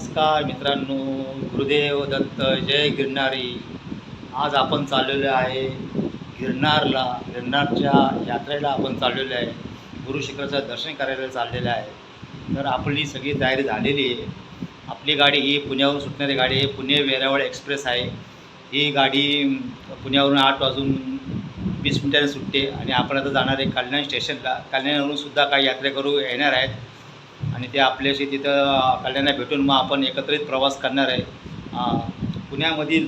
नमस्कार मित्रांनो गुरुदेव दत्त जय गिरणारी आज आपण चाललेलो आहे गिरनारला. गिरनारच्या यात्रेला आपण चाललेलो आहे. गुरुशिखराचं दर्शन करायला चाललेलं आहे. तर आपली सगळी तयारी झालेली आहे. आपली गाडी ही पुण्यावरून सुटणारी गाडी आहे. पुणे वेरावळ एक्सप्रेस आहे. ही गाडी पुण्यावरून आठ वाजून वीस मिनिटाने सुटते आणि आपण आता जाणार आहे कल्याण स्टेशनला. कल्याणवरून सुद्धा काही यात्रेकरू येणार आहेत. आणि ते आपल्याशी तिथं अ, कल्याणला भेटून मग आपण एकत्रित प्रवास करणार आहे. पुण्यामधील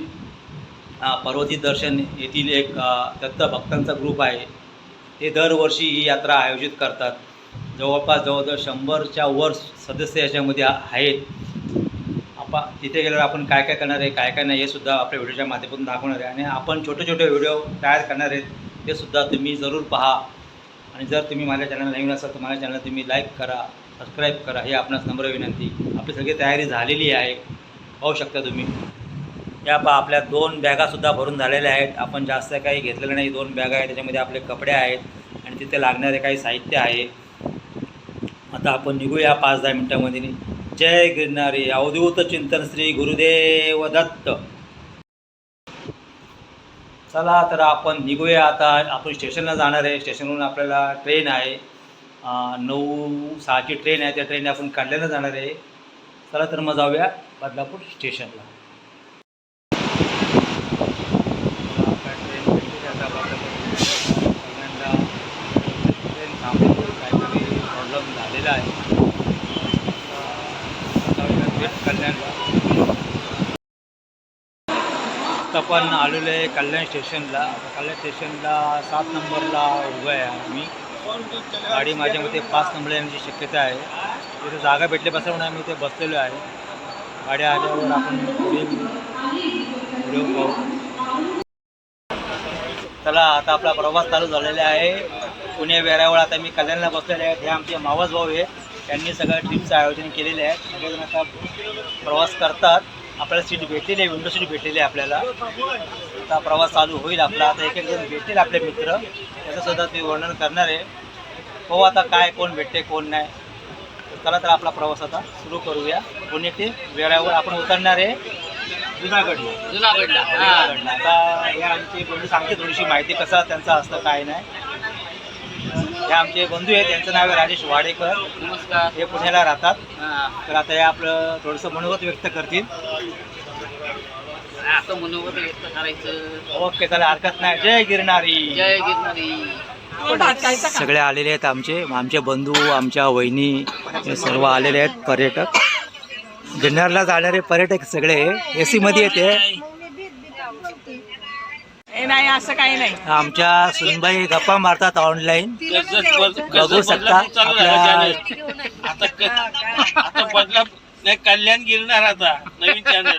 पर्वती दर्शन येथील एक दत्त भक्तांचा ग्रुप आहे. ते दरवर्षी ही यात्रा आयोजित करतात. जवळपास जवळजवळ शंभरच्या वर सदस्य याच्यामध्ये आहेत. आपा तिथे गेल्यावर आपण काय काय करणार आहे काय काय नाही हे सुद्धा आपल्या व्हिडिओच्या माध्यमातून दाखवणार आहे. आणि आपण छोटे छोटे व्हिडिओ तयार करणार आहेत ते सुद्धा तुम्ही जरूर पहा. आणि जर तुम्ही माझ्या चॅनल नवीन असाल तर माझ्या चॅनल तुम्ही लाईक करा. सबस्क्राईब करा. हे आपणास नम्र विनंती. आपली सगळी तयारी झालेली आहे. पाहू शकता तुम्ही. या पा आपल्या दोन बॅगासुद्धा भरून झालेल्या आहेत. आपण जास्त काही घेतलेलं नाही. दोन बॅगा आहेत त्याच्यामध्ये आपले कपडे आहेत आणि तिथे लागणारे काही साहित्य आहे. आता आपण निघूया पाच दहा मिनटामध्ये जय गिरणारी अवधूत चिंतन श्री गुरुदेव दत्त. चला तर आपण निघूया. आता आपण स्टेशनला जाणार आहे. स्टेशनवरून आपल्याला ट्रेन आहे. नऊ सहाची ट्रेन आहे त्या ट्रेनने आपण काढल्याला जाणार आहे. चला तर मग जाऊया बदलापूर स्टेशनला ट्रेन ट्रेन प्रॉब्लेम झालेला आहे कल्याणला आपण आलेलो आहे कल्याण स्टेशनला कल्याण स्टेशनला सात नंबरला उभं आहे आम्ही. गाडी माझ्या मते पाच नंबर येण्याची शक्यता आहे. तिथे जागा भेटल्यापासून आम्ही इथे बसलेलो आहे. गाड्या आल्यावर आपण व्हिडिओ पाहू. चला आता आपला प्रवास चालू झालेला आहे. पुणे वेरावळ आता मी कल्याणला बसलेले आहेत हे आमचे मावस भाऊ आहे. त्यांनी सगळ्या ट्रिपचं आयोजन केलेले आहे. सगळेजण आता प्रवास करतात. आपल्याला सीट भेटलेली आहे विंडो सीट भेटलेली आहे आपल्याला. आता प्रवास चालू होईल आपला. आता एक एक जण भेटतील आपले मित्र. त्याचं सुद्धा ते वर्णन करणार आहे. हो आता काय कोण भेटते कोण नाही. चला तर आपला प्रवास आता सुरू करूया. पुणे ते वेळावर आपण उतरणार आहे. जुनागडला जुनागडला जुनागडला आता हे आमचे बंधू सांगते थोडीशी माहिती कसं त्यांचं असतं काय नाही. हे आमचे बंधू आहेत त्यांचं नाव आहे राजेश वाडेकर. नमस्कार. हे पुण्याला राहतात. तर आता हे आपलं थोडंसं मनोगत व्यक्त करतील. असं मनोगत व्यक्त करायचं. ओके चला हरकत नाही. जय गिरणारी जय गिरणारी सगळे आलेले आहेत आमचे. आमचे बंधू आमच्या वहिनी हे सर्व आलेले आहेत पर्यटक. गिरनारला जाणारे पर्यटक सगळे ए सी मध्ये येते. नाही असं काही नाही. आमच्या सुनबाई गप्पा मारतात ऑनलाईन बघू शकता आपल्या आता क- आता बदला नाही कल्याण गिरणार आता नवीन चॅनल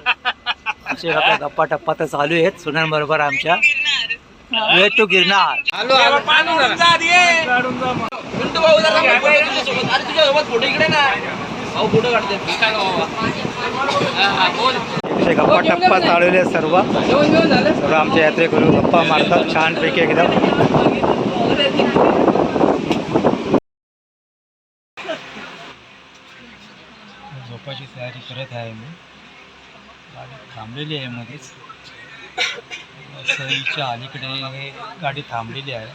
गप्पा टप्पा तर चालू आहेत सुनांबरोबर आमच्या. Way to Girnar. फोटो इकडे ना. भाऊ फोटो काढते. काय बाबा हा, हा, बोल. असे गप्पा टप्पा चालवले सर्व. सर्व आमचे यात्रेकरू गप्पा मारतात छानपैकी एकदम. झोपाची तयारी करत आहे मी. गाडी थांबलेली आहे मध्येच. सईच्या अलीकडे गाडी थांबलेली आहे.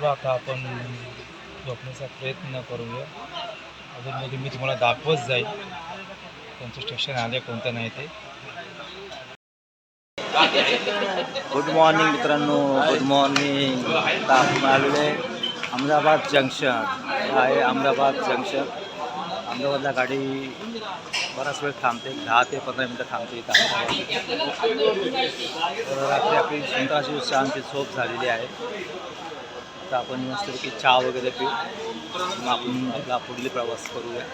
चला आता आपण झोपण्याचा प्रयत्न करूया. अजूनमध्ये मी तुम्हाला दाखवत जाईल त्यांचं स्टेशन आले कोणतं नाही ते. गुड मॉर्निंग मित्रांनो गुड मॉर्निंग आता आपण आलेलो आहे अहमदाबाद जंक्शन आहे अहमदाबाद जंक्शन अहमदाबादला गाडी बराच वेळ थांबते दहा ते पंधरा मिनटं थांबते इथं अहमदाबाद तर रात्री आपली सुंदर शांती झोप झालेली आहे. तर आपण मस्तपैकी चहा वगैरे पिऊ. मग आपण आपला पुढील प्रवास करूया.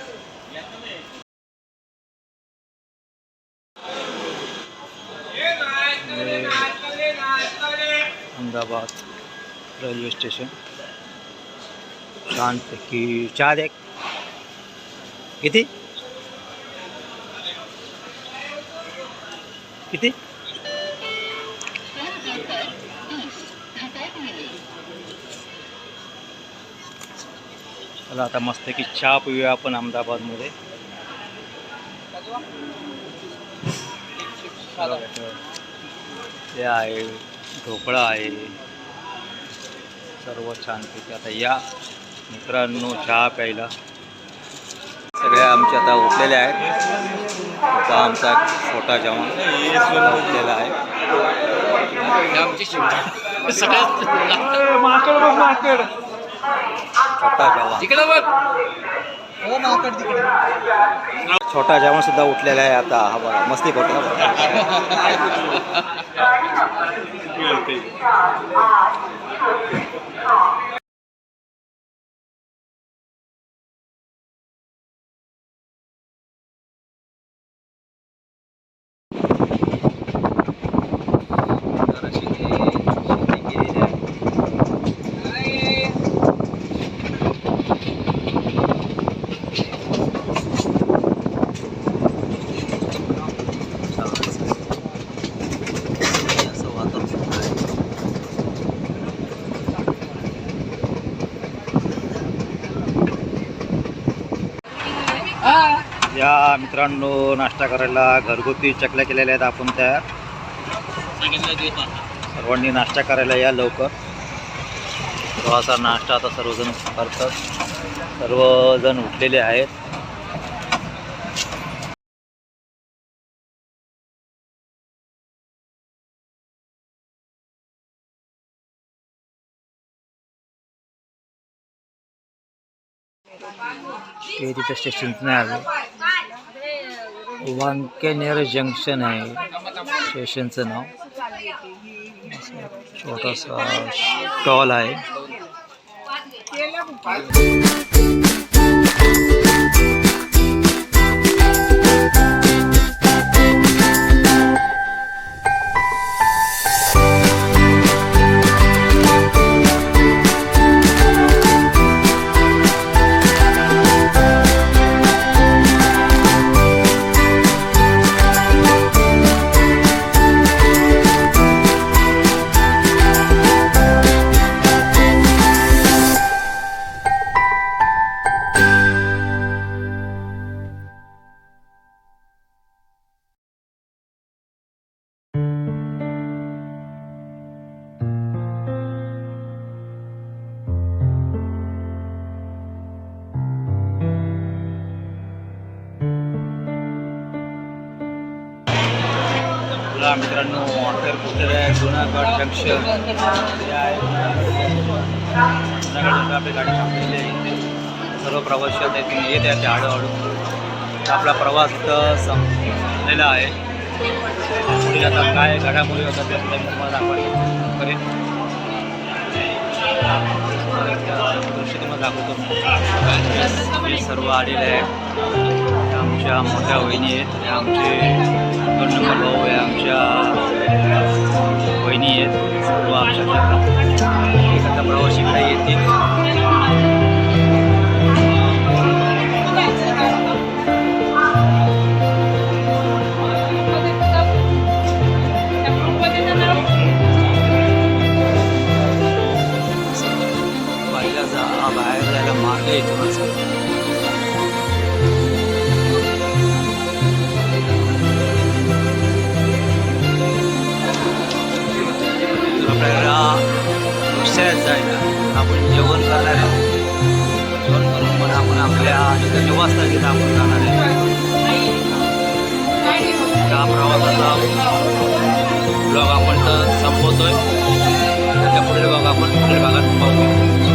Ahmedabad railway station. छानपैकी चार एक किती? किती? चला आता मस्त की चहा पिऊया आपण अहमदाबादमध्ये. ते आहे ढोकळा आहे. सर्व छानपैकी आता या. मित्रांनो चहा प्यायला. सगळे आमचे आता उठलेले आहेत. आता आमचा छोटा जवान उठलेला आहे. आमची सगळ्यात छोटा जवान तिकडे बघ. छोटा जवान सुद्धा उठलेला आहे आता. हा बघा मस्ती करतो हा बघा. मित्रांनो नाश्ता करायला घरगुती चकल्या केलेल्या आहेत आपण त्या. सर्वांनी नाश्ता करायला या लवकर. थोडासा नाश्ता आता सर्वजण करतात. सर्वजण उठलेले आहेत. ते तिथं स्टेशनचं नाही आलं वांकेनेर जंक्शन आहे. स्टेशनचं नाव. छोटासा स्टॉल आहे. बघा मित्रांनो हॉटेल कुठे आहे जुनागड जंक्शन. हे आहे. जुनागड आपली गाडी थांबलेली आहे इथे. सर्व प्रवासी आता इथे येत आहे ते हळूहळू आपला प्रवास इथं संपलेला आहे. पुढे आता काय घडामोडी होतात त्या सुद्धा तुम्हाला दाखवायला करेन. दृश्य तुम्हाला दाखवतो. हे सर्व आलेले आहेत. आमच्या मोठ्या वहिनी आहेत आमचे दोन शाळेत जायला आपण जेवण करणार आहे. जेवण करून पण आपण आपल्या ठिकाणी वाचता घेता आपण जाणार आहे. त्या प्रवासाचा ब्लॉग आपण तर संपवतोय. त्याच्या पुढील भाग आपण पुढील भागात